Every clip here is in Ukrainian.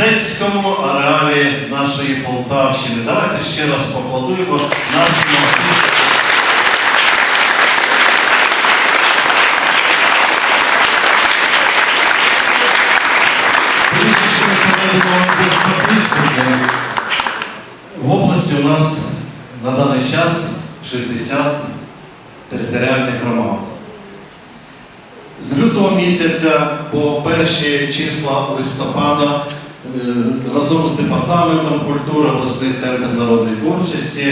мистецькому ареалі нашої Полтавщини. Давайте ще раз поаплодуємо нашому артисту. В області у нас на даний час 60 територіальних громад. З лютого місяця по перші числа листопада разом з департаментом культури обласний центр народної творчості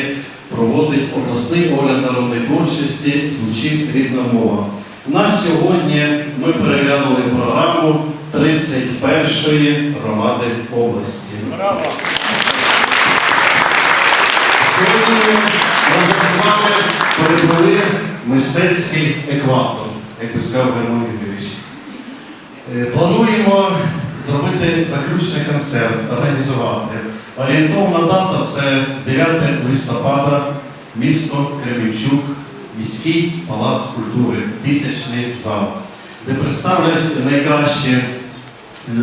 проводить обласний огляд народної творчості звучить рідна мова. На сьогодні ми переглянули програму 31-ї громади області. Браво! Сьогодні ми разом з вами переплили мистецький екватор, як би сказав Герман Юрійович. Е, Плануємо зробити заключний концерт, організувати. Орієнтовна дата це 9 листопада, місто Кременчук, міський палац культури, тисячний зал, де представлять найкращі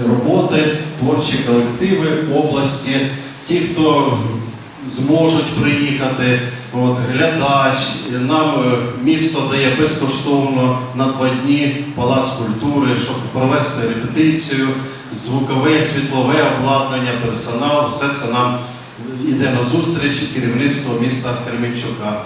роботи, творчі колективи області, ті, хто зможуть приїхати. От, глядач, нам е, місто дає безкоштовно на два дні палац культури, щоб провести репетицію, звукове, світлове обладнання, персонал, все це нам йде на зустріч керівництво міста Кременчука.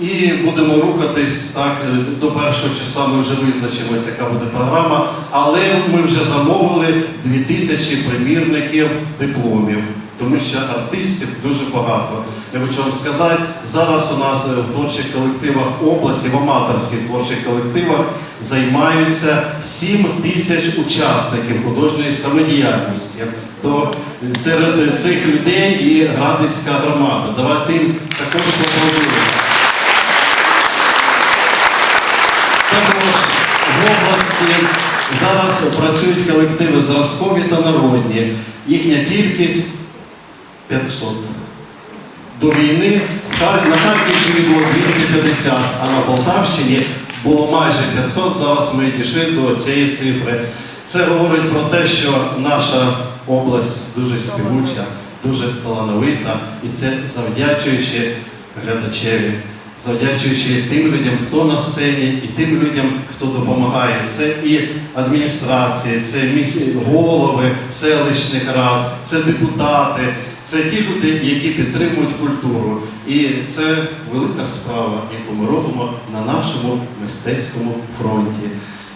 І будемо рухатись так е, до першого числа. Ми вже визначимося, яка буде програма, але ми вже замовили 2000 примірників дипломів, тому що артистів дуже багато. Я хочу вам сказати, зараз у нас е, в творчих колективах області, в аматорських творчих колективах займаються 7 тисяч учасників художньої самодіяльності. То серед цих людей і Градиська громада. Давайте їм також поаплодуємо. Також в області зараз працюють колективи зразкові та народні. Їхня кількість 500. До війни на Харківщині було 250, а на Полтавщині було майже 500. Зараз ми дійшли до цієї цифри. Це говорить про те, що наша область дуже співуча, дуже талановита, і це завдячуючи глядачеві завдячуючи тим людям, хто на сцені, і тим людям, хто допомагає. Це і адміністрація, це голови селищних рад, це депутати, це ті люди, які підтримують культуру. І це велика справа, яку ми робимо на нашому мистецькому фронті.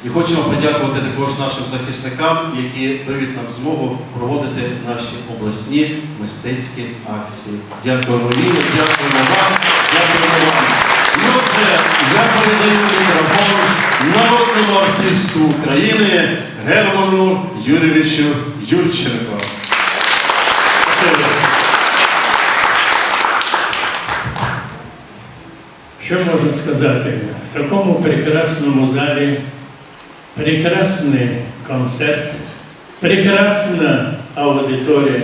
І хочемо подякувати також нашим захисникам, які дають нам змогу проводити наші обласні мистецькі акції. Дякуємо їм, дякуємо вам, дякуємо вам. І отже, я передаю мікрофон народному артисту України Герману Юрійовичу Юрченко. Що можна сказати? В такому прекрасному залі прекрасний концерт, прекрасна аудиторія.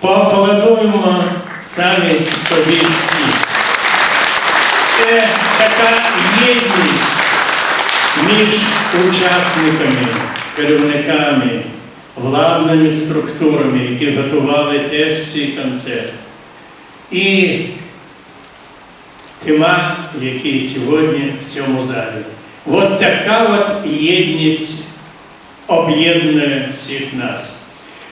Поаплодуємо самі собі всі. Це така єдність між учасниками, керівниками, владними структурами, які готували теж ці концерти. І тема, які сьогодні в цьому залі. От така от єдність об'єднує всіх нас.